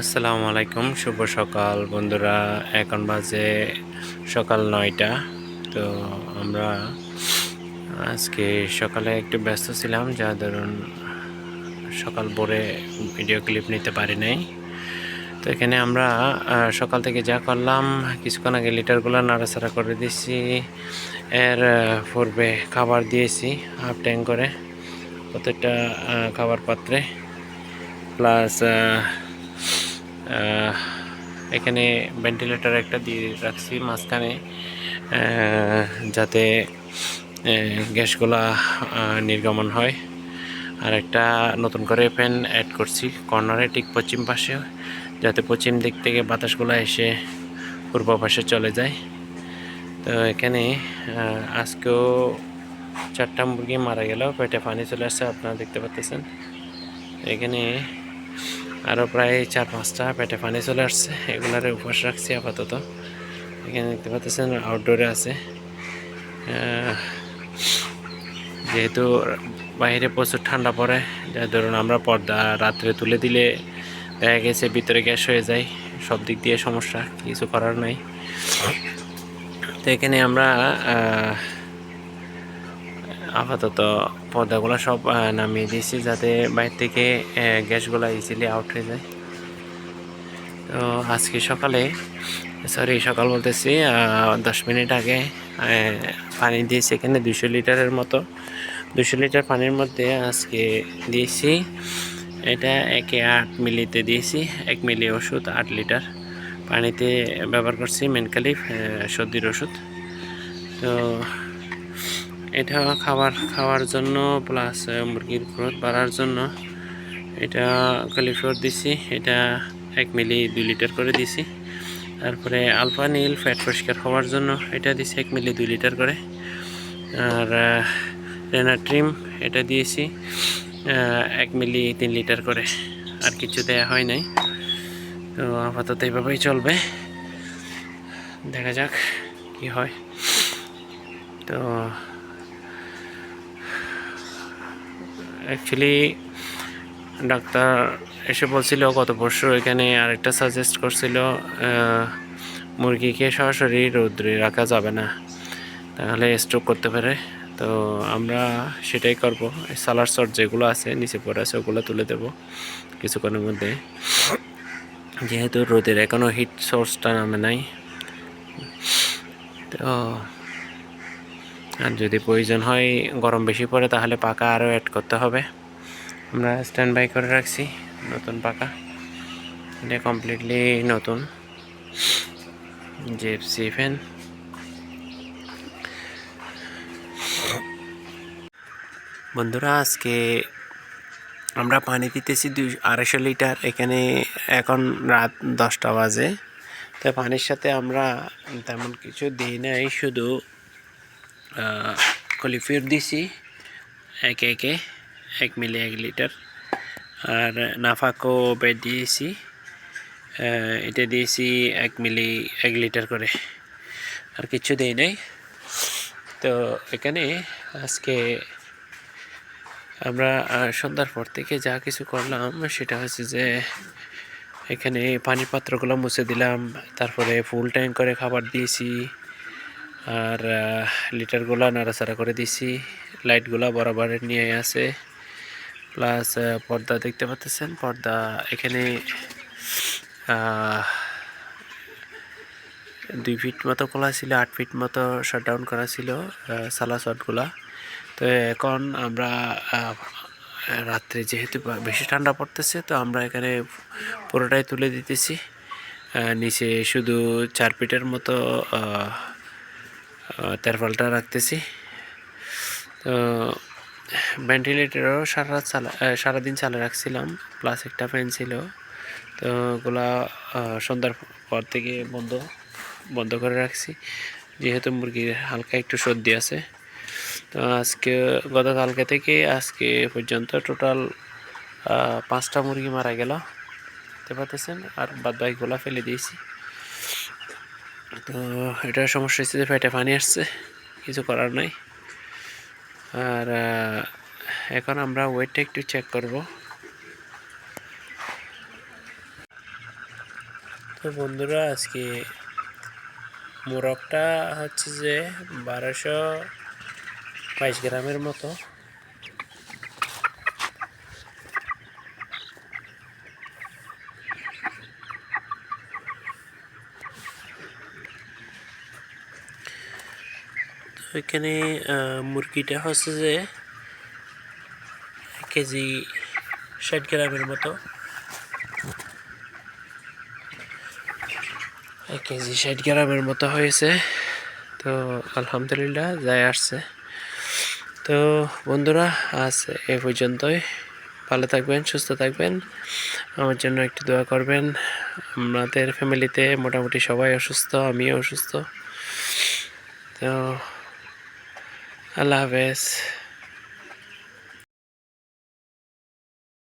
আসসালামু আলাইকুম, শুভ সকাল বন্ধুরা। এখন বাজে সকাল নয়টা। তো আমরা আজকে সকালে একটু ব্যস্ত ছিলাম, যা ধরুন সকাল ভোরে ভিডিও ক্লিপ নিতে পারি নাই। তো এখানে আমরা সকাল থেকে যা করলাম, কিছুক্ষণ আগে লিটারগুলো নাড়াচাড়া করে দিয়েছি। এর পূর্বে খাবার দিয়েছি হাফ ট্যাঙ্ক করে। প্রত্যেকটা খাবার পাত্রে। প্লাস এখানে ভেন্টিলেটার একটা দিয়ে রাখছি, মাঝখানে যাতে গ্যাসগুলা নির্গমন হয়। আর একটা নতুন করে ফ্যান অ্যাড করছি কর্নারে ঠিক পশ্চিম পাশে, যাতে পশ্চিম দিক থেকে বাতাসগুলো এসে পূর্ব পাশে চলে যায়। তো এখানে আজকেও চারটা মুরগি মারা গেল, পেটে পানি চলে আসছে, আপনারা দেখতে পাচ্ছেন এখানে আরও প্রায় চার, পাঁচটা পেটে পানি চলে আসছে। এগুলারে উপবাস রাখছি আপাতত। এখানে দেখতে পাচ্ছেন আউটডোরে আছে। যেহেতু বাইরে প্রচুর ঠান্ডা পড়ে, যার ধরুন আমরা পর্দা রাত্রে তুলে দিলে দেখা গেছে ভিতরে গ্যাস হয়ে যায়। সব দিক দিয়ে সমস্যা, কিছু করার নাই। তো এখানে আমরা আপাতত পর্দাগুলো সব নামিয়ে দিয়েছি যাতে বাইরে থেকে গ্যাসগুলো ইজিলি আউট হয়ে যায়। তো আজকে সকালে সরি সকাল বলতেছি দশ মিনিট আগে পানি দিয়েছি এখানে দুশো লিটারের মতো। দুশো লিটার পানির মধ্যে আজকে দিয়েছি, এটা একে আট মিলিতে দিয়েছি, এক মিলি ওষুধ, আট লিটার। পানিতে ব্যবহার করছি মেনকালি সর্দির ওষুধ। তো এটা খাবার, খাওয়ার জন্য প্লাস মুরগির গ্রোথ বাড়ার জন্য এটা ক্যালিফ্লোর দিছি, এটা এক মিলি দুই লিটার করে দিছি। তারপরে আলফা নীল ফ্যাট পরিষ্কার হওয়ার জন্য এটা দিছি এক মিলি দুই লিটার করে। আর রেনাট্রিম এটা দিয়েছি এক মিলি তিন লিটার করে। আর কিছু দেয়া হয় নাই। তো আপাতত এইভাবেই চলবে। দেখা যাক কি হয়। তো অ্যাকচুয়ালি ডাক্তার এসে বলছিল, গত পরশু এখানে আরেকটা সাজেস্ট করছিল মুরগিকে সরাসরি রৌদ্রে রাখা যাবে না, তাহলে স্ট্রোক করতে পারে। তো আমরা সেটাই করব। সালার শট যেগুলো আছে, নিচে পড়ে আছে, ওগুলো তুলে দেব কিছুক্ষণের মধ্যে। যেহেতু রোদের এখনও হিট সোর্সটা নামে নাই, তো আর যদি প্রয়োজন হয় গরম বেশি পড়ে, তাহলে পাকা আরও অ্যাড করতে হবে। আমরা স্ট্যান্ড বাই করে রাখছি, নতুন পাকা। এটা কমপ্লিটলি নতুন। জেপসি ফ্যান বন্ধুরা, আজকে আমরা পানি দিতেছি দুই, আড়াইশো লিটার। এখানে এখন রাত দশটা বাজে। তো পানির সাথে আমরা তেমন কিছু দিই নাই, শুধু কলিফির দিছি, একে একে এক মিলি এক লিটার। আর নাফাকো বেড দিয়েছি এটা দিয়েছি এক মিলি এক লিটার করে। আর কিছু দেই নাই। তো এখানে আজকে আমরা সন্ধ্যার পর থেকে যা কিছু করলাম, সেটা হচ্ছে যে এখানে পানির পাত্রগুলো মুছে দিলাম, তারপরে ফুল ট্যাঙ্ক করে খাবার দিয়েছি। আর লিটারগুলো নাড়াচাড়া করে দিয়েছি লাইটগুলো বরাবর নিয়ে আছে। প্লাস পর্দা দেখতে পাচ্ছেন? পর্দা এখানে দুই ফিট মতো খোলা ছিল, আট ফিট মতো শাটডাউন করা ছিল সালা শটগুলা তো এখন আমরা রাত্রে যেহেতু বেশি ঠান্ডা পড়তেছে, তো আমরা এখানে পুরোটাই তুলে দিতেছি। নিচে শুধু চার ফিটের মতো তেরপালটা রাখতেছি। তো ভেন্টিলেটরও সারা চালা সারাদিন চালা রাখছিলাম প্লাস একটা ফ্যান ছিল। তো ওগুলা সন্ধ্যার পর থেকে বন্ধ বন্ধ করে রাখছি। যেহেতু মুরগির হালকা একটু সর্দি আছে। তো আজকে, গতকালকে থেকে আজকে পর্যন্ত টোটাল পাঁচটা মুরগি মারা গেল। দেখতে পাচ্ছেন? আর বাদ বাকিগুলো ফেলে দিয়েছি। তো এটার সমস্যা হচ্ছে যে পেটে পানি আসছে, কিছু করার নাই। আর এখন আমরা ওয়েটটা একটু চেক করব। তো বন্ধুরা, আজকে মোরগটা হচ্ছে যে বারোশো বাইশ গ্রামের মতো। এখানে মুরগিটা হচ্ছে যে কেজি ষাট গ্রামের মতো। এক কেজি ষাট গ্রামের মতো হয়েছে। তো আলহামদুলিল্লাহ, যাই আসছে। তো বন্ধুরা, আজ এ পর্যন্তই। ভালো থাকবেন, সুস্থ থাকবেন। আমার জন্য একটু দোয়া করবেন। আমাদের ফ্যামিলিতে মোটামুটি সবাই অসুস্থ, আমিও অসুস্থ। তো আল্লাহ হাফেজ